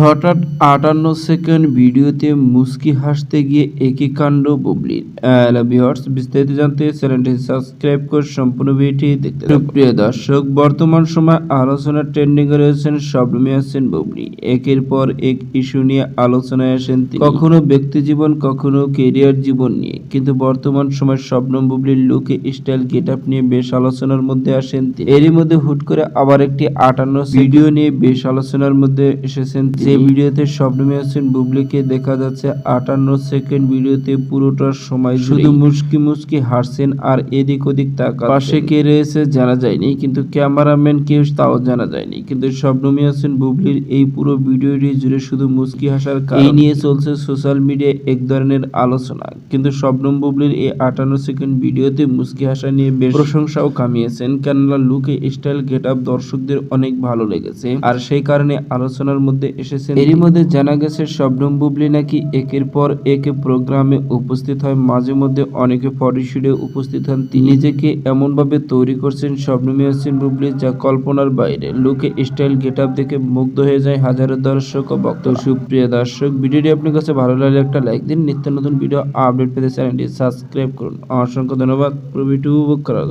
হঠাৎ আটান্ন সেকেন্ড ভিডিওতে মুস্কি হাসতে গিয়ে একই কাণ্ড বুবলির বিস্তারিত জানতে চ্যানেলটি সাবস্ক্রাইব করে সম্পূর্ণ ভিডিওটি দেখতে প্রিয় দর্শক বর্তমান সময় আলোচনা ট্রেন্ডিং রয়েছেন শবনমী হাসেন বুবলি। একের পর এক ইস্যু নিয়ে আলোচনায় আসেন তিনি। কখনো ব্যক্তি জীবন কখনো কেরিয়ার জীবন নিয়ে। কিন্তু বর্তমান সময় শবনম বুবলির লুকে স্টাইল গেট আপ নিয়ে বেশ আলোচনার মধ্যে আসেন তিনি। এরই মধ্যে হুট করে আবার একটি আটান্ন ভিডিও নিয়ে বেশ আলোচনার মধ্যে এসেছেন যে ভিডিওতে শবনমী হাসিন বুবলিকে দেখা যাচ্ছে আটান্ন সেকেন্ড ভিডিওতে পুরোটার সময় শুধু মুস্কি মুস্কি হাসছেন আর এদিক ওদিক তাকা পাশে কে রয়েছে জানা যায়নি কিন্তু ক্যামেরাম্যান কে তাও জানা যায়নি। কিন্তু শবনমী হাসিন বুবলির এই পুরো ভিডিওটি জুড়ে শুধু মুস্কি হাসার এই নিয়ে চলছে সোশ্যাল মিডিয়ায় এক ধরনের আলোচনা। কিন্তু শবনম বুবলির এই আটান্ন সেকেন্ড ভিডিওতে মুস্কি হাসা নিয়ে বেশ প্রশংসাও কামিয়েছেন কেননা লুকে স্টাইল গেট আপ দর্শকদের অনেক ভালো লেগেছে। আর সেই কারণে আলোচনার মধ্যে এসেছেন। এরই মধ্যে জানা গেছে, শবনম বুবলি নাকি একের পর এক প্রোগ্রামে উপস্থিত হয়। মাঝে মধ্যে অনেকে ফটোশুটে উপস্থিত হন। তিনি নিজেকে এমন ভাবে তৈরি করছেন, শবনমী হাসিন বুবলি, যা কল্পনার বাইরে। লুকে স্টাইল গেট দেখে মুগ্ধ হয়ে যায় হাজারো দর্শক ও ভক্ত সুপ্রিয় দর্শক, ভিডিওটি আপনার কাছে ভালো লাগলে একটা লাইক দিন। নিত্য নতুন ভিডিও আপডেট পেতে চ্যানেলটি সাবস্ক্রাইব করুন। অসংখ্য ধন্যবাদ। পুরো ভিডিও উপভোগ করার জন্য।